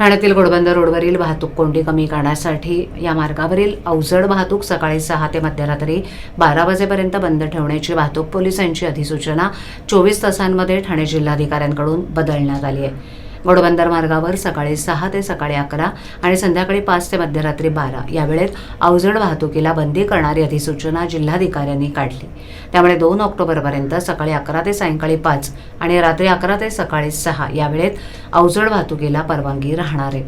ठाण्यातील घोडबंदर रोडवरील वाहतूक कोंडी कमी करण्यासाठी या मार्गावरील अवजड वाहतूक सकाळी सहा ते मध्यरात्री बारा वाजेपर्यंत बंद ठेवण्याची वाहतूक पोलिसांची अधिसूचना चोवीस तासांमध्ये ठाणे जिल्हाधिकाऱ्यांकडून बदलण्यात आली आहे. घोडबंदर मार्गावर सकाळी सहा ते सकाळी अकरा आणि संध्याकाळी पाच ते मध्यरात्री बारा या वेळेत अवजड वाहतुकीला बंदी करणारी अधिसूचना जिल्हाधिकाऱ्यांनी काढली. त्यामुळे दोन ऑक्टोबरपर्यंत सकाळी अकरा ते सायंकाळी पाच आणि रात्री अकरा ते सकाळी सहा या वेळेत अवजड वाहतुकीला परवानगी राहणार आहे.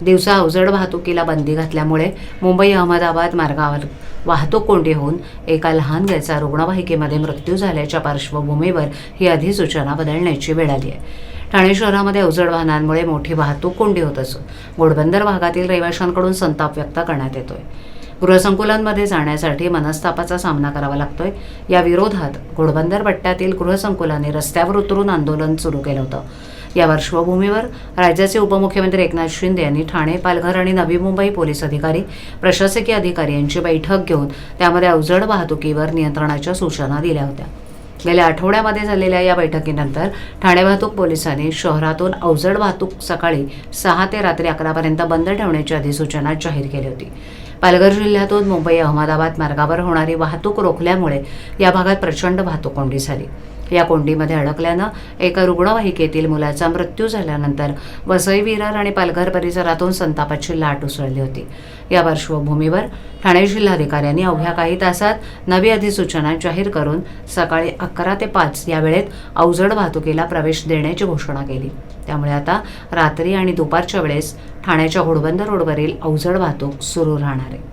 दिवसा अवजड वाहतुकीला बंदी घातल्यामुळे मुंबई अहमदाबाद मार्गावर वाहतूक कोंडी होऊन एका लहान वयाचा रुग्णवाहिकेमध्ये मृत्यू झाल्याच्या पार्श्वभूमीवर ही अधिसूचना बदलण्याची वेळ आली आहे. ठाणे शहरामध्ये अवजड वाहनांमुळे मोठी वाहतूक कोंडी होत असून घोडबंदर भागातील रहिवाशांकडून संताप व्यक्त करण्यात येतोय. गृहसंकुलांमध्ये जाण्यासाठी मनस्तापाचा सामना करावा लागतोय. या विरोधात घोडबंदर पट्ट्यातील गृहसंकुलांनी रस्त्यावर उतरून आंदोलन सुरू केलं होतं. या पार्श्वभूमीवर राज्याचे उपमुख्यमंत्री एकनाथ शिंदे यांनी ठाणे पालघर आणि नवी मुंबई पोलीस अधिकारी प्रशासकीय अधिकारी यांची बैठक घेऊन त्यामध्ये अवजड वाहतुकीवर नियंत्रणाच्या सूचना दिल्या होत्या. गेल्या आठवड्यामध्ये झालेल्या या बैठकीनंतर ठाणे वाहतूक पोलिसांनी शहरातून अवजड वाहतूक सकाळी सहा ते रात्री अकरापर्यंत बंद ठेवण्याची अधिसूचना जाहीर केली होती. पालघर जिल्ह्यातून मुंबई अहमदाबाद मार्गावर होणारी वाहतूक रोखल्यामुळे या भागात प्रचंड वाहतूक कोंडी झाली. या कोंडीमध्ये अडकल्यानं एका रुग्णवाहिकेतील मुलाचा मृत्यू झाल्यानंतर वसई विरार आणि पालघर परिसरातून संतापाची लाट उसळली होती. या पार्श्वभूमीवर ठाणे जिल्हाधिकाऱ्यांनी अवघ्या काही तासात नवी अधिसूचना जाहीर करून सकाळी अकरा ते पाच या वेळेत अवजड वाहतुकीला प्रवेश देण्याची घोषणा केली. त्यामुळे आता रात्री आणि दुपारच्या वेळेस ठाण्याच्या घोडबंदर रोडवरील अवजड वाहतूक सुरू राहणार आहे.